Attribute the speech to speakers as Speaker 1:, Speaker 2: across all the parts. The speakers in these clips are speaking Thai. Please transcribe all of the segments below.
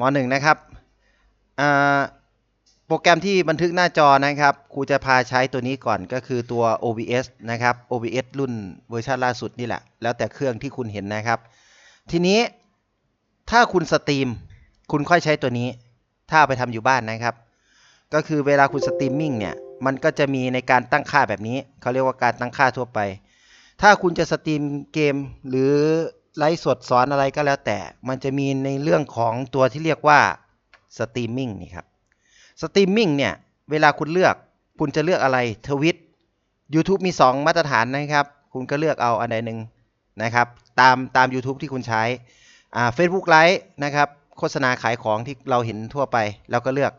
Speaker 1: มหนึ่งนะครับโปรแกรมที่บันทึกหน้าจอนะครับครูจะพาใช้ตัวนี้ก่อนก็คือตัว OBS นะครับ OBS รุ่นเวอร์ชันล่าสุดนี่แหละ แล้วแต่เครื่องที่คุณเห็นนะครับ ทีนี้ถ้าคุณสตรีม คุณค่อยใช้ตัวนี้ ถ้าเอาไปทำอยู่บ้านนะครับ ก็คือเวลาคุณสตรีมมิ่งเนี่ย มันก็จะมีในการตั้งค่าแบบนี้ เขาเรียกว่าการตั้งค่าทั่วไป ถ้าคุณจะสตรีมเกมหรือ ไลฟ์สดสอนอะไรก็แล้วแต่ มันจะมีในเรื่องของตัวที่เรียกว่าสตรีมมิ่งนี่ครับสตรีมมิ่งเนี่ยเวลาคุณเลือกคุณจะเลือกอะไรทวิต YouTube มี 2 มาตรฐานนะครับ คุณก็เลือกเอาอันใดหนึ่งนะครับ ตามตาม YouTube ที่คุณใช้อ่า Facebook ไลฟ์นะครับ โฆษณาขายของที่เราเห็นทั่วไปแล้วก็เลือก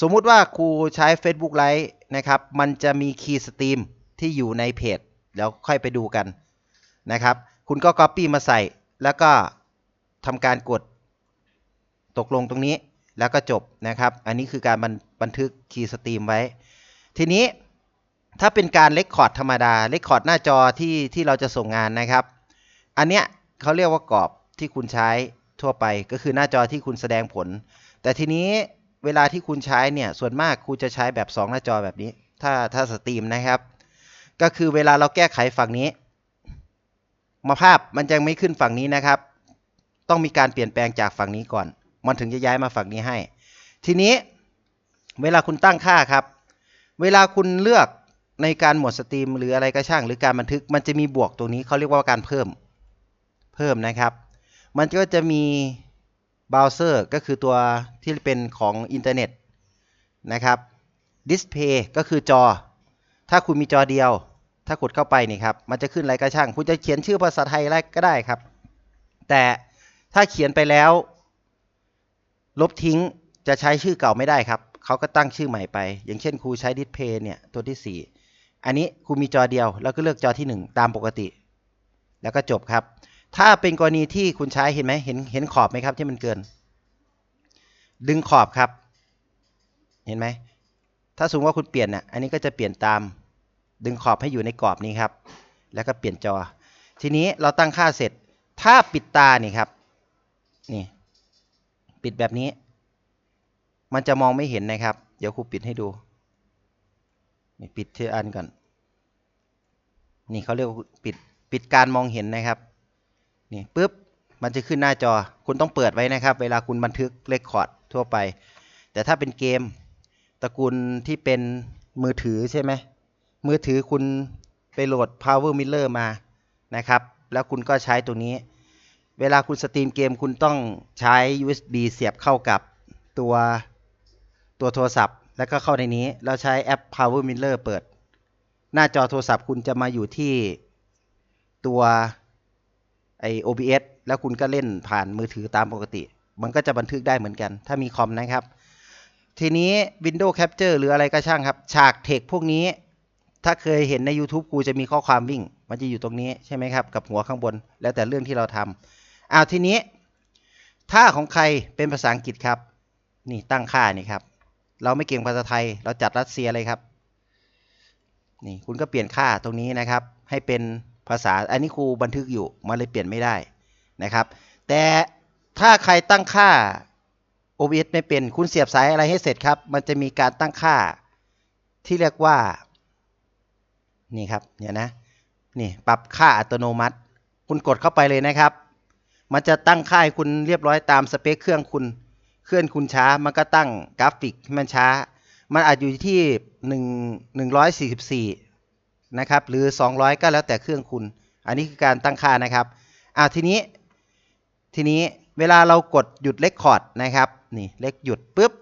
Speaker 1: สมมุติว่าครูใช้ Facebook ไลฟ์นะครับ มันจะมีคีย์สตรีมที่อยู่ในเพจ แล้วค่อยไปดูกันนะครับ คุณก็ Copy มาใส่ แล้วก็ทำการกดตกลงตรงนี้แล้วก็จบนะครับ อันนี้คือการบันบนทึกคีย์สตรีมไว้ ทีนี้ถ้าเป็นการเลคคอร์ดธรรมดาเลคคอร์ดหน้าจอที่ที่เราจะส่งงานนะครับ อันเนี้ยเขาเรียกว่ากรอบที่คุณใช้ทั่วไปก็คือหน้าจอที่คุณแสดงผล แต่ทีนี้เวลาที่คุณใช้เนี่ยส่วนมากครูจะใช้แบบ 2 หน้าจอแบบนี้ ถ้าถ้าสตรีมนะครับ ก็คือเวลาเราแก้ไขฝั่งนี้ มาภาพมันยังไม่ขึ้นฝั่งนี้นะครับ ต้องมีการเปลี่ยนแปลงจากฝั่งนี้ก่อน มันถึงจะย้ายมาฝั่งนี้ให้ ทีนี้เวลาคุณตั้งค่าครับ เวลาคุณเลือกในการหมวดสตรีมหรืออะไรก็ช่าง หรือการบันทึกมันจะมีบวกตรงนี้เขาเรียกว่าการเพิ่มเพิ่มนะครับ มันก็จะมีเบราว์เซอร์ก็คือตัวที่เป็นของอินเทอร์เน็ตนะครับดิสเพย์ก็คือจอ ถ้าคุณมีจอเดียว ถ้ากดเข้าไปนี่ครับ มันจะขึ้นอะไรก็ช่าง คุณจะเขียนชื่อภาษาไทยอะไรก็ได้ครับ แต่ถ้าเขียนไปแล้ว ลบทิ้งจะใช้ชื่อเก่าไม่ได้ครับ เขาก็ตั้งชื่อใหม่ไป อย่างเช่นครูใช้ดิสเพย์เนี่ยตัวที่ 4 อันนี้ครูมีจอเดียว แล้วก็เลือกจอที่ 1 ตามปกติ แล้วก็จบครับ ถ้าเป็นกรณีที่คุณใช้เห็นไหมเห็นเห็นขอบไหมครับที่มันเกิน ดึงขอบครับ เห็นไหมถ้าสมมติว่าคุณเปลี่ยนน่ะอันนี้ก็จะเปลี่ยนตาม ดึงขอบให้อยู่ในกรอบนี้ครับ แล้วก็เปลี่ยนจอ ทีนี้เราตั้งค่าเสร็จ ถ้าปิดตานี่ครับ นี่ ปิดแบบนี้ มันจะมองไม่เห็นนะครับ เดี๋ยวครูปิดให้ดู นี่ปิดเทีละอันก่อน นี่เขาเรียกว่าปิดปิดการมองเห็นนะครับ นี่ปุ๊บ มันจะขึ้นหน้าจอ คุณต้องเปิดไว้นะครับ เวลาคุณบันทึกเรคคอร์ดทั่วไป แต่ถ้าเป็นเกมตระกูลที่เป็นมือถือใช่ไหม มือถือคุณไปโหลด Power Miller มานะครับ แล้วคุณก็ใช้ตัวนี้ เวลาคุณสตรีมเกมคุณต้องใช้ USB เสียบเข้ากับตัวตัวโทรศัพท์ แล้วก็เข้าในนี้ แล้วใช้แอป Power Miller เปิด หน้าจอโทรศัพท์คุณจะมาอยู่ที่ตัวไอ OBS แล้วคุณก็เล่นผ่านมือถือตามปกติ มันก็จะบันทึกได้เหมือนกัน ถ้ามีคอมนะครับ ทีนี้ Windows Capture หรืออะไรก็ช่างครับ ฉากเทคพวกนี้ ถ้าเคยเห็นใน YouTube กูจะมีข้อความวิ่ง มันจะอยู่ตรงนี้ใช่ไหมครับ กับหัวข้างบน แล้วแต่เรื่องที่เราทำอ้าวทีนี้ ถ้าของใครเป็นภาษาอังกฤษครับ นี่ตั้งค่านี่ครับ เราไม่เก่งภาษาไทย เราจัดรัสเซียเลยครับ นี่คุณก็เปลี่ยนค่าตรงนี้นะครับ ให้เป็นภาษา อันนี้ครูบันทึกอยู่ มันเลยเปลี่ยนไม่ได้นะครับ แต่ถ้าใครตั้งค่า OBS ไม่เป็น คุณเสียบสายอะไรให้เสร็จครับ มันจะมีการตั้งค่าที่เรียกว่า นี่ครับเนี่ยนะนี่ปรับค่าอัตโนมัติ คุณกดเข้าไปเลยนะครับ มันจะตั้งค่าให้คุณเรียบร้อยตามสเปคเครื่องคุณเครื่องคุณช้ามันก็ตั้งกราฟิกมันช้า มันอาจอยู่ที่หนึ่งหนึ่งร้อยสี่สิบสี่นะครับหรือสองร้อยก็แล้วแต่เครื่องคุณ อันนี้คือการตั้งค่านะครับอ่าทีนี้ทีนี้เวลาเรากดหยุดเลคคอร์ดนะครับนี่เลคหยุดปุ๊บ